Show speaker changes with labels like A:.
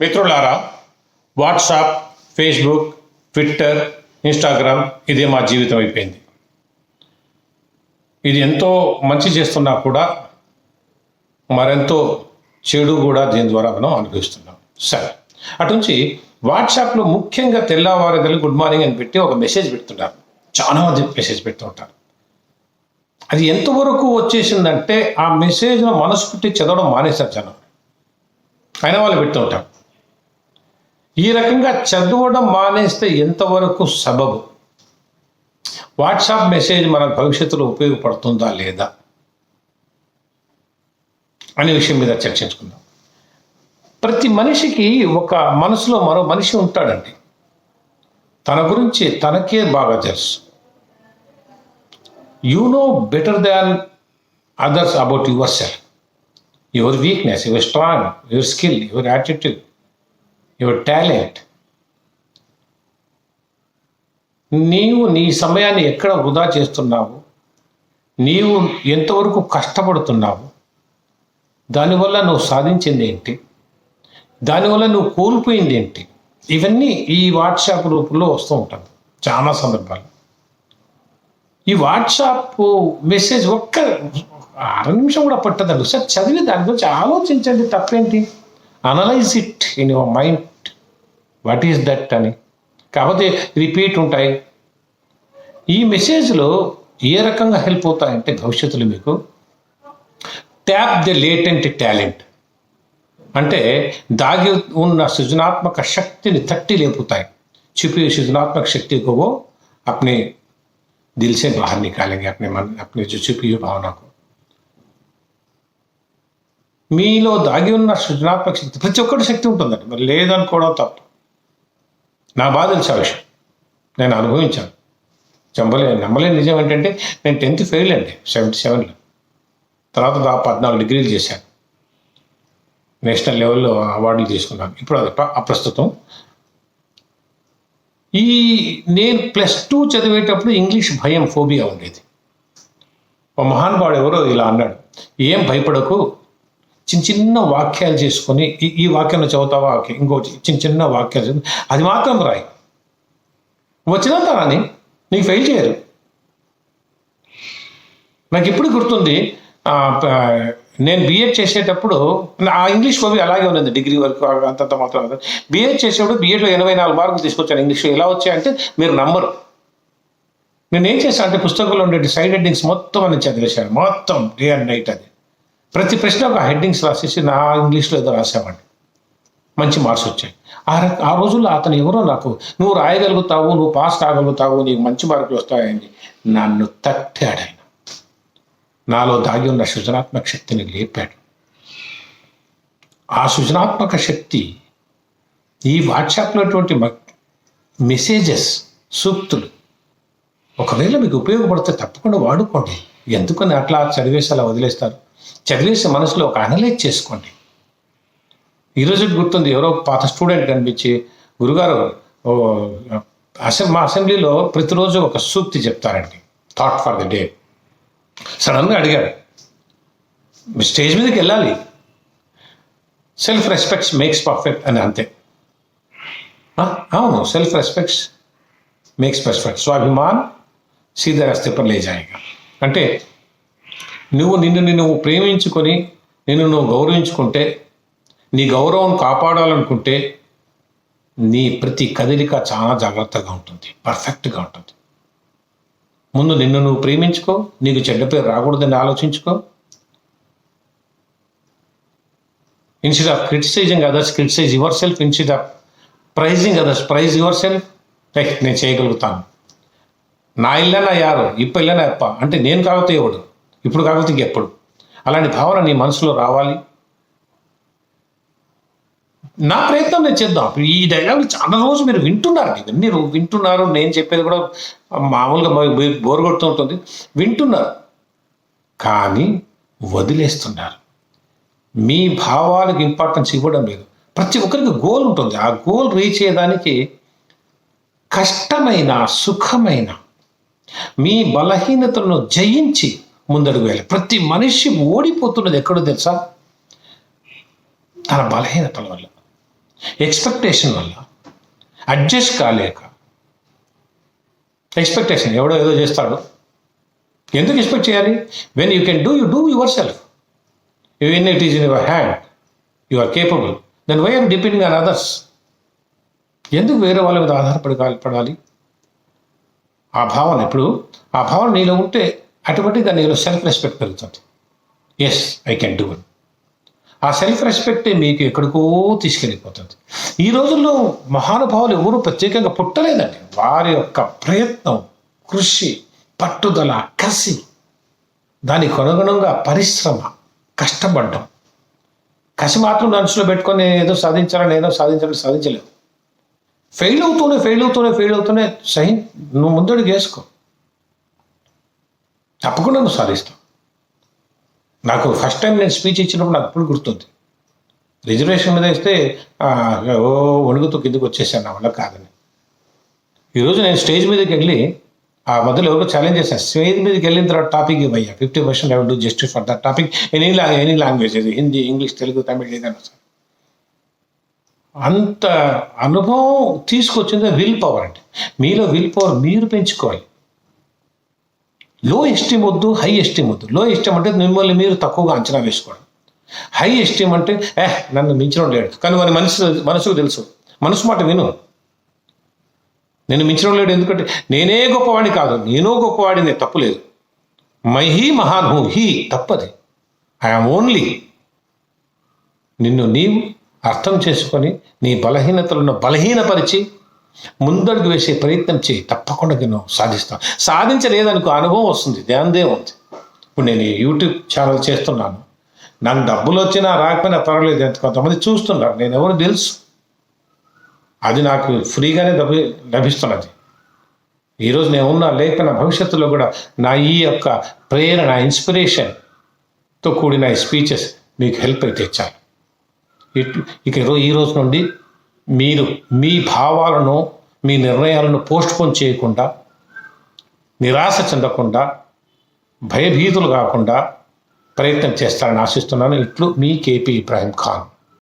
A: మిత్రులారా WhatsApp Facebook Twitter Instagram ఇదే మా జీవితం అయిపోయింది. ఇది ఎంతో మంచి చేస్తున్నా కూడా మరెంతో చెడు కూడా దీని ద్వారా మనం అనుభవిస్తున్నాం. సరే అటుంచి వాట్సాప్లో ముఖ్యంగా తెల్లవారగలి గుడ్ మార్నింగ్ అని పెట్టి ఒక మెసేజ్ పెడుతుంటారు. చాలా మంది మెసేజ్ పెడుతుంటారు అది ఎంతవరకు వచ్చేసిందంటే ఆ మెసేజ్ను మనసు పెట్టి చదవడం మానేశారు జనం. అయిన వాళ్ళు పెడుతుంటారు ఈ రకంగా చదవడం మానేస్తే ఎంతవరకు సబబు? వాట్సాప్ మెసేజ్ మన భవిష్యత్తులో ఉపయోగపడుతుందా లేదా? అనే విషయం మీద చర్చించుకుందాం. ప్రతి మనిషికి ఒక మనసులో మరో మనిషి ఉంటాడండి. తన గురించి తనకే బాగా తెలుసు. You know better than others about yourself your weakness your strong your skill your attitude your talent నీవు నీ సమయాన్ని ఎక్కడ వృధా చేస్తున్నావు? నీవు ఎంతవరకు కష్టపడుతున్నావు? దానివల్ల నువ్వు సాధించింది ఏంటి దానివల్ల నువ్వు కోల్పోయింది ఏంటి ఇవన్నీ ఈ వాట్సాప్ రూపంలో వస్తూ ఉంటుంది చాలా సందర్భాలు. ఈ వాట్సాప్ మెసేజ్ ఒక్క అర నిమిషం కూడా పట్టదండి. సార్ చదివి దాని గురించి ఆలోచించండి తప్పేంటి? analyse it in your mind what is that అని కాకపోతే రిపీట్ ఉంటాయి ఈ మెసేజ్లో ఏ రకంగా హెల్ప్ అవుతాయంటే భవిష్యత్తులో మీకు ట్యాప్ ది లేటెంట్ టాలెంట్ అంటే దాగి ఉన్న సృజనాత్మక శక్తిని తట్టి లేపుతాయి छुपी हुई सृजनात्मक शक्ति को वो अपने दिल से बाहर निकालेंगे अपने मन अपने जो छुपी हुई भावना को మీలో దాగి ఉన్న సృజనాత్మక శక్తి ప్రతి ఒక్కటి శక్తి ఉంటుందండి. మరి లేదనుకోవడం తప్పు. నా బాధ తెలిసే విషయం? నేను అనుభవించాను. చంపలే నమ్మలేని నిజం ఏంటంటే నేను టెన్త్ ఫెయిల్ అండి సెవెంటీ సెవెన్లో. తర్వాత దాదాపు పద్నాలుగు డిగ్రీలు చేశాను. నేషనల్ లెవెల్లో అవార్డులు తీసుకున్నాను. ఇప్పుడు అది ప్రస్తుతం. ఈ నేను ప్లస్ టూ చదివేటప్పుడు ఇంగ్లీష్ భయం ఫోబియా ఉండేది. ఒక మహానుభావుడు ఎవరో ఇలా అన్నాడు ఏం భయపడకు చిన్న చిన్న వాక్యాలు చేసుకొని ఈ వాక్యం చదువుతావా? ఓకే ఇంకో చిన్న చిన్న వాక్యాలు అది మాత్రం రాయి. వచ్చినంత రాని నీకు ఫెయిల్ చేయరు. నాకు ఇప్పుడు గుర్తుంది నేను బీఎడ్ చేసేటప్పుడు ఆ ఇంగ్లీష్ కవి అలాగే ఉన్నది డిగ్రీ వరకు అంతంత మాత్రం బీఎడ్ చేసేప్పుడు బీఎడ్లో ఎనభై నాలుగు మార్కులు తీసుకొచ్చాను ఇంగ్లీష్లో ఎలా వచ్చాయంటే మీరు నమ్మరు. నేను ఏం చేశాను అంటే పుస్తకంలో ఉండే సైడ్ హెడ్డింగ్స్ మొత్తం అని చదివేశాను. మొత్తం డే అండ్ నైట్ అది. ప్రతి ప్రశ్న ఒక హెడ్డింగ్స్ రాసేసి నా ఇంగ్లీష్లో ఏదో రాసామండి మంచి మార్క్స్ వచ్చాయి. ఆ ఆ రోజుల్లో అతను ఎవరో నాకు నువ్వు రాయగలుగుతావు నువ్వు పాస్ కాగలుగుతావు నీకు మంచి మార్కులు వస్తాయని నన్ను తట్టాడు ఆయన. నాలో దాగి ఉన్న సృజనాత్మక శక్తిని లేపాడు. ఆ సృజనాత్మక శక్తి ఈ వాట్సాప్లో అటువంటి మెసేజెస్ సూక్తులు ఒకవేళ మీకు ఉపయోగపడితే తప్పకుండా వాడుకోండి. ఎందుకని అట్లా చదివేసి అలా వదిలేస్తారు? చదివేసి మనసులో ఒక అనలైజ్ చేసుకోండి. ఈరోజు గుర్తుంది ఎవరో పాత స్టూడెంట్ కనిపించి గురుగారు అసెం మా అసెంబ్లీలో ప్రతిరోజు ఒక సూక్తి చెప్తారండి థాట్ ఫర్ ద డే. సడన్గా అడిగాడు స్టేజ్ మీదకి వెళ్ళాలి. సెల్ఫ్ రెస్పెక్ట్స్ మేక్స్ పర్ఫెక్ట్ అని అంతే. అవును సెల్ఫ్ రెస్పెక్ట్స్ మేక్స్ పర్ఫెక్ట్. స్వాభిమాన్ సీదా రస్తే పర్ లే అంటే నువ్వు నిన్ను నువ్వు ప్రేమించుకొని నిన్ను నువ్వు గౌరవించుకుంటే నీ గౌరవం కాపాడాలనుకుంటే నీ ప్రతి కదలిక చాలా జాగ్రత్తగా ఉంటుంది పర్ఫెక్ట్గా ఉంటుంది. ముందు నిన్ను నువ్వు ప్రేమించుకో నీకు చెడ్డ పేరు రాకూడదని ఆలోచించుకో. Instead of criticising others criticise yourself instead of praising others praise yourself నేను చేయగలుగుతాను. నా ఇల్లనా యారు? ఇప్ప ఇల్లనా ఎప్ప అంటే నేను కాకపోతే ఎవడు? ఇప్పుడు కాకపోతే ఇంకెప్పుడు? అలాంటి భావన నీ మనసులో రావాలి. నా ప్రయత్నం నేను చేద్దాం. ఈ డైలాగులు చాలా రోజు మీరు వింటున్నారు. ఇవన్నీ వింటున్నారు. నేను చెప్పేది కూడా మామూలుగా బోర్ కొడుతూ ఉంటుంది. వింటున్నారు. కానీ వదిలేస్తున్నారు. మీ భావాలకు ఇంపార్టెన్స్ ఇవ్వడం లేదు. ప్రతి ఒక్కరికి గోల్ ఉంటుంది. ఆ గోల్ రీచ్ అయ్యేదానికి కష్టమైన సుఖమైన మీ బలహీనతలను జయించి ముందడుగు వేయాలి. ప్రతి మనిషి ఓడిపోతున్నది ఎక్కడో తెలుసా? తన బలహీనతల వల్ల ఎక్స్పెక్టేషన్ వల్ల అడ్జస్ట్ కాలేక. ఎక్స్పెక్టేషన్ ఎవడో ఏదో చేస్తాడు. ఎందుకు ఎక్స్పెక్ట్ చేయాలి? When you can do you do yourself when it is in your hand you are capable then why are depending on others ఎందుకు వేరే వాళ్ళ మీద ఆధారపడి పడాలి ఆ భావన ఇప్పుడు ఆ భావన నీలో ఉంటే అటువంటి నీలో సెల్ఫ్ రెస్పెక్ట్ పెరుగుతుంది. Yes I can do it ఆ సెల్ఫ్ రెస్పెక్టే మీకు ఎక్కడికో తీసుకెళ్ళిపోతుంది. ఈ రోజుల్లో మహానుభావులు ఎవరు ప్రత్యేకంగా పుట్టలేదండి. వారి యొక్క ప్రయత్నం కృషి పట్టుదల కసి దానికి అనుగుణంగా పరిశ్రమ కష్టపడడం. కసి మాత్రం మనసులో పెట్టుకొని నేను ఏదో సాధించాలని ఏదో సాధించాలని సాధించలేదు. ఫెయిల్ అవుతూనే ఫెయిల్ అవుతూనే ఫెయిల్ అవుతూనే సహి నువ్వు ముందడుగు వేసుకో. తప్పకుండా నువ్వు సాధిస్తావు. నాకు ఫస్ట్ టైం నేను స్పీచ్ ఇచ్చినప్పుడు నాకు ఇప్పుడు గుర్తుంది. రిజర్వేషన్ మీద ఇస్తే ఓ వణుకుతూ కిందకి వచ్చేసాను నా వల్ల కాదని. ఈరోజు నేను స్టేజ్ మీదకి వెళ్ళి ఆ మధ్యలో ఎవరో ఛాలెంజ్ చేశాను. స్టేజ్ మీదకి వెళ్ళిన తర్వాత topic ఇవ్వయ్యా fifty percent I do justice for that topic any law any language ఇది హిందీ ఇంగ్లీష్ తెలుగు తమిళ్ ఏదైనా సార్. అంత అనుభవం తీసుకొచ్చింది విల్ పవర్ అంటే. మీలో విల్ పవర్ మీరు పెంచుకోవాలి. లో ఎస్టీమ్ వద్దు హై ఎస్టీమ్ వద్దు. లో ఎస్టీమ్ అంటే మిమ్మల్ని మీరు తక్కువగా అంచనా వేసుకోవడం. హై ఎస్టీమ్ అంటే ఏ నన్ను మించడం లేడు. కానీ వారి మనసు మనసుకు తెలుసు. మనసు మాట విను. నేను మించడం లేడు ఎందుకంటే నేనే గొప్పవాడిని కాదు. నేనో గొప్పవాడిని తప్పు లేదు. మై హీ మహాన్ హూ హీ తప్పది ఐఎమ్ ఓన్లీ నిన్ను నీవు అర్థం చేసుకొని నీ బలహీనతలను బలహీనపరిచి ముందడుగు వేసే ప్రయత్నం చేయి తప్పకుండా నేను సాధిస్తాను. సాధించలేదనుకో అనుభవం వస్తుంది దానిదే ఉంది. ఇప్పుడు నేను యూట్యూబ్ ఛానల్ చేస్తున్నాను. నాకు డబ్బులు వచ్చినా రాకపోయినా పర్వాలేదు ఎంత కొంతమంది చూస్తున్నారు నేను ఎవరు తెలుసు? అది నాకు ఫ్రీగానే లభి లభిస్తున్నది. ఈరోజు నేను ఉన్నా లేకపోయినా భవిష్యత్తులో కూడా నా ఈ యొక్క ప్రేరణ ఇన్స్పిరేషన్తో కూడిన ఈ స్పీచెస్ మీకు హెల్ప్ అయితే ఇచ్చాను ఇటు ఇక ఈరోజు ఈ రోజు నుండి మీరు మీ భావాలను మీ నిర్ణయాలను పోస్ట్పోన్ చేయకుండా నిరాశ చెందకుండా భయభీతులు కాకుండా ప్రయత్నం చేస్తారని ఆశిస్తున్నాను. ఇట్లు మీ కేపీ ఇబ్రాహీం ఖాన్.